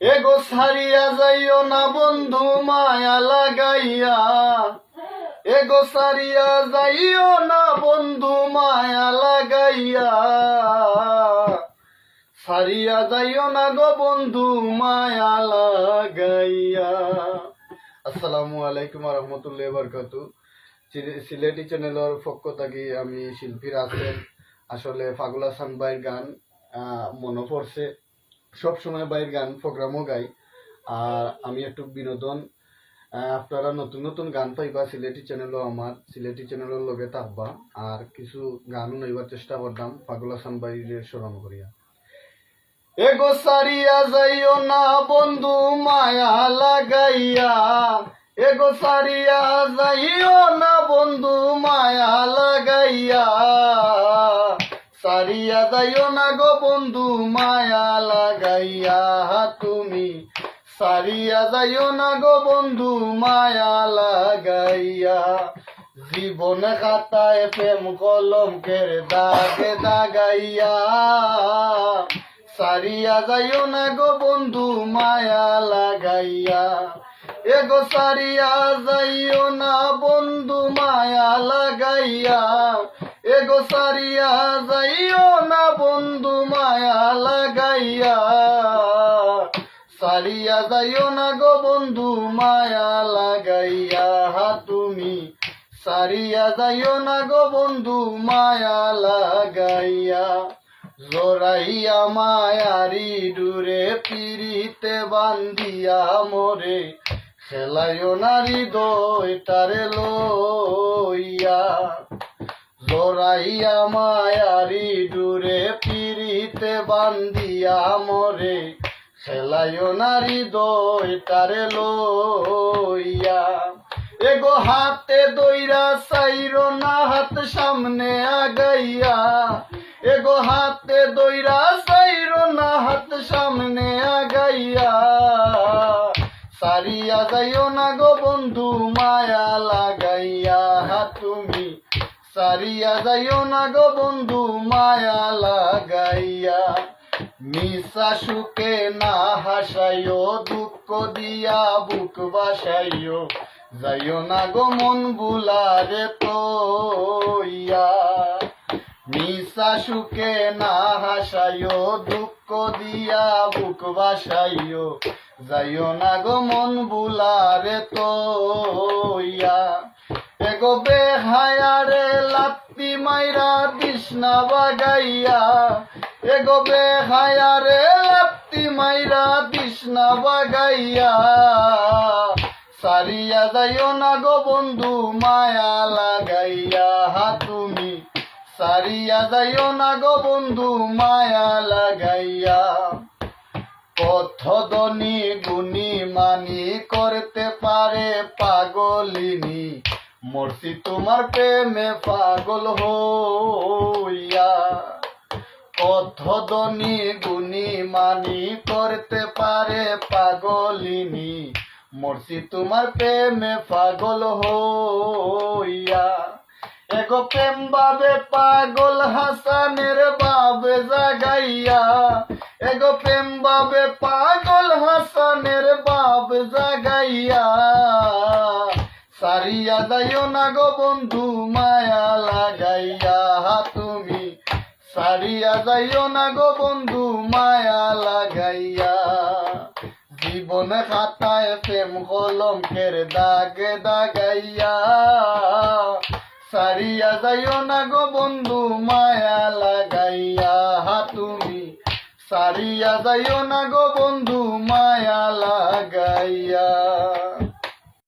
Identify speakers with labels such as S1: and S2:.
S1: এগো সারিয়া যাইও না বন্ধু, মায়া লাগাইয়া। এগো সারিয়া যাইও না বন্ধু, মায়া লাগাইয়া। সারিয়া যাইও না গো বন্ধু, মায়া লাগাইয়া। আসসালামু আলাইকুম রহমতুল্লাহ বরকাতু। সিলেটি চ্যানেলের পক্ষ থাকি আমি শিল্পীর আছেন আসলে ফাগুল হাসান ভাইয়ের গান মনে পড়ছে। সব সময় বাইরের গান, প্রোগ্রামও গাই। আর আমি একটু বিনোদন আপনারা নতুন নতুন গান পাইবা, সিলেটি চ্যানেলও আমার, সিলেটি চ্যানেলের লগে থাকবা আর কিছু গানও নইবার চেষ্টা করতাম ফাগুল হাসান ভাইয়ের স্মরণ করিয়া। এগো সারিয়া যাইও না বন্ধু, মায়া লাগাইয়া। এগো সারিয়া যাইও না বন্ধু, মায়া লাগাইয়া। সারিয়া যাইও না গো বন্ধু, মায়া লাগাইয়া তুমি। সারিয়া যাইও না গো বন্ধু, মায়া লাগাইয়া। জীবন খাতায় প্রেম কলমকের দাগে দাগাইয়া। সারিয়া যাইও না গো বন্ধু, মায়া লাগাইয়া। এগো সারিয়া যাইও না বন্ধু এগো সারিয়া যাইও না বন্ধু মায়া লাগাইয়া। সারিয়া যাইও না গো বন্ধু মায়া লাগাইয়া। হা তুমি, সারিয়া যাইও না গো বন্ধু মায়া লাগাইয়া। জোরাইয়া মায়ারি ডুরে পিরিতে বান্দিয়া মোরে, খেলাইও নারী দইটারে লইয়া। জোরাইয়া মায়ারি ডুরে পিরিতে বান্দিয়া মোরে। খেলাইও নারী দইটারে লইয়া। এগো হাতে দইরা সাইরো না হাত সামনে আগাইয়া। এগো হাতে দইরা সাইরো না হাত সামনে আগাইয়া। সারিয়া যাইও না গো বন্ধু, মায়া লাগাইয়া। তুমি সারিয়া যাইও না গো বন্ধু, মায়া লাগাইয়া। মিশা সুখে না হাসাইও, দুঃখ দিয়া বুক বাসাইও। যাইও না গো মন বুলারে তোইয়া। মিশা সুখে না হাসাইও, দুঃখ দিয়া বুক বাসাইও। যাইও না গো মন বুলারে তোইয়া। এগো বেহায়ারে লাত্তি মাইরা দিশনা বাগাইয়া। এগো বেহায়ারে লাত্তি মাইরা দিশনা বাগাইয়া। সারিয়া যাইও না গো বন্ধু, মায়া লাগাইয়া হা তুমি। সারিয়া যাইও না গো বন্ধু, মায়া লাগাইয়া। পথদনি গুণী মানি করতে পারে পাগলিনী। মর্সি তোমার প্রেমে পাগল হইয়া। পথদনি গুনি মানি করতে পারে পাগলিনী। মর্সি তোমার প্রেমে পাগল হইয়া। এগো প্রেম বাবে পাগল হাসানের বাবে জাগাইয়া। এগো প্রেম বাবে পাগল হাসানের সারিয়া যাইও না গো বন্ধু, মায়া লাগাইয়া তুমি। সারিয়া যাইও না গো বন্ধু, মায়া লাগাইয়া। জীবন খাতায় প্রেম কলমকের দাগে দাগাইয়া। সারিয়া যাইও না গো বন্ধু, মায়া লাগাইয়া তুমি। সারিয়া যাইও না গো বন্ধু, মায়া লাগাইয়া।